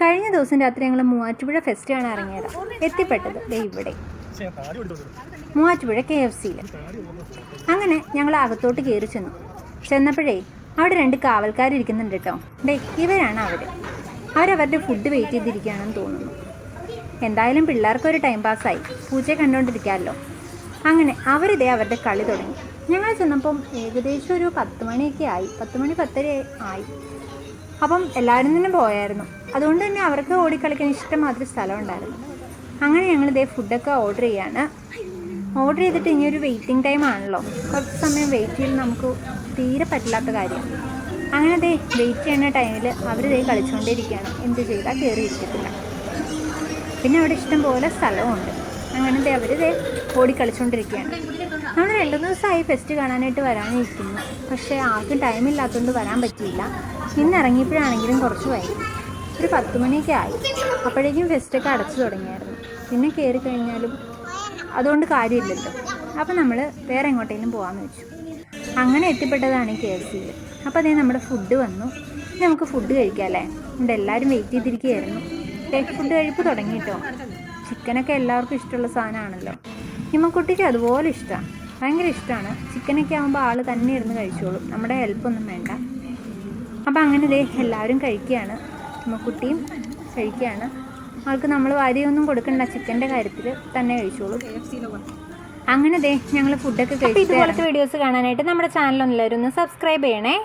കഴിഞ്ഞ ദിവസം രാത്രി ഞങ്ങൾ മൂവാറ്റുപുഴ ഫെസ്റ്റ് ഇറങ്ങിയത്. എത്തിപ്പെട്ടത്. ദേ ഇവിടെ. മൂവാറ്റുപുഴ കെ എഫ് സിയിൽ അങ്ങനെ ഞങ്ങൾ അകത്തോട്ട് കയറി ചെന്നു. ചെന്നപ്പോഴേ അവിടെ രണ്ട് കാവൽക്കാരിരിക്കുന്നുണ്ട് കേട്ടോ ഡേ ഇവരാണ് അവർ അവരവരുടെ ഫുഡ് വെയിറ്റ് ചെയ്തിരിക്കുകയാണെന്ന് തോന്നുന്നു. എന്തായാലും പിള്ളേർക്ക് ഒരു ടൈം പാസ്സായി പൂജ കണ്ടുകൊണ്ടിരിക്കാമല്ലോ അങ്ങനെ അവരിതേ അവരുടെ കളി തുടങ്ങി. ഞങ്ങൾ ചെന്നപ്പം ഏകദേശം ഒരു പത്ത് മണിയൊക്കെ ആയി. പത്ത് മണി പത്തര ആയി. അപ്പം എല്ലാവരും തന്നെ പോയായിരുന്നു. അതുകൊണ്ട് തന്നെ അവർക്ക് ഓടിക്കളിക്കാൻ ഇഷ്ടംമാതിരി സ്ഥലം ഉണ്ടായിരുന്നു അങ്ങനെ ഞങ്ങൾ ഇതേ ഫുഡൊക്കെ ഓർഡർ ചെയ്യാണ്. ഓർഡർ ചെയ്തിട്ട് ഇനി ഒരു വെയിറ്റിംഗ് ടൈം ആണല്ലോ. കുറച്ച് സമയം വെയിറ്റ് ചെയ്ത് നമുക്ക് തീരെ പറ്റില്ലാത്ത കാര്യം. അങ്ങനെ ദേ വെയിറ്റ് ചെയ്യുന്ന ടൈമിൽ അവർ ദേ കളിച്ചുകൊണ്ടിരിക്കുകയാണ് എന്ത് ചെയ്താൽ കയറി ഇരിക്കത്തില്ല. പിന്നെ അവിടെ ഇഷ്ടം പോലെ സ്ഥലമുണ്ട് അങ്ങനെ ദേ അവർ ദേ ഓടി കളിച്ചുകൊണ്ടിരിക്കുകയാണ് നമ്മൾ രണ്ടു ദിവസമായി ഫെസ്റ്റ് കാണാനായിട്ട് വരാനിരിക്കുന്നു. പക്ഷേ ആർക്കും ടൈമില്ലാത്തതുകൊണ്ട് വരാൻ പറ്റിയില്ല. ഇന്ന് ഇറങ്ങിയപ്പോഴാണെങ്കിലും കുറച്ച് വൈകി. ഒരു പത്ത് മണിയൊക്കെ ആയി. അപ്പോഴേക്കും ഫെസ്റ്റൊക്കെ അടച്ചു തുടങ്ങിയായിരുന്നു. പിന്നെ കയറി കഴിഞ്ഞാലും അതുകൊണ്ട് കാര്യമില്ലല്ലോ. അപ്പോൾ നമ്മൾ വേറെ എങ്ങോട്ടേലും പോകാമെന്ന് വെച്ചു. അങ്ങനെ എത്തിപ്പെട്ടതാണ് കെ എഫ് സിയിൽ അപ്പോൾ അതേ നമ്മുടെ ഫുഡ് വന്നു. നമുക്ക് ഫുഡ് കഴിക്കാം അല്ലേ? ഇവിടെ എല്ലാവരും വെയിറ്റ് ചെയ്തിരിക്കുകയായിരുന്നു. ഫുഡ് കഴിപ്പ് തുടങ്ങി കേട്ടോ. ചിക്കനൊക്കെ എല്ലാവർക്കും ഇഷ്ടമുള്ള സാധനമാണല്ലോ. ഹിമക്കുട്ടിക്ക് അതുപോലെ ഇഷ്ടമാണ് ഭയങ്കര ഇഷ്ടമാണ് ചിക്കനൊക്കെ ആകുമ്പോൾ ആൾ തന്നെ ഇരുന്ന് കഴിച്ചോളും. നമ്മുടെ ഹെൽപ്പൊന്നും വേണ്ട. അപ്പോൾ അങ്ങനെ ദേ എല്ലാവരും കഴിക്കുകയാണ്. കുട്ടിയും കഴിക്കുകയാണ്. ആൾക്ക് നമ്മൾ വാരിയൊന്നും കൊടുക്കണ്ട. ചിക്കന്റെ കാര്യത്തിൽ തന്നെ കഴിച്ചോളും. അങ്ങനെ ദേ ഞങ്ങൾ ഫുഡൊക്കെ കഴിച്ചു ഇതുപോലത്തെ വീഡിയോസ് കാണാനായിട്ട് നമ്മുടെ ചാനൽ എല്ലാവരും ഒന്ന് സബ്സ്ക്രൈബ് ചെയ്യണേ.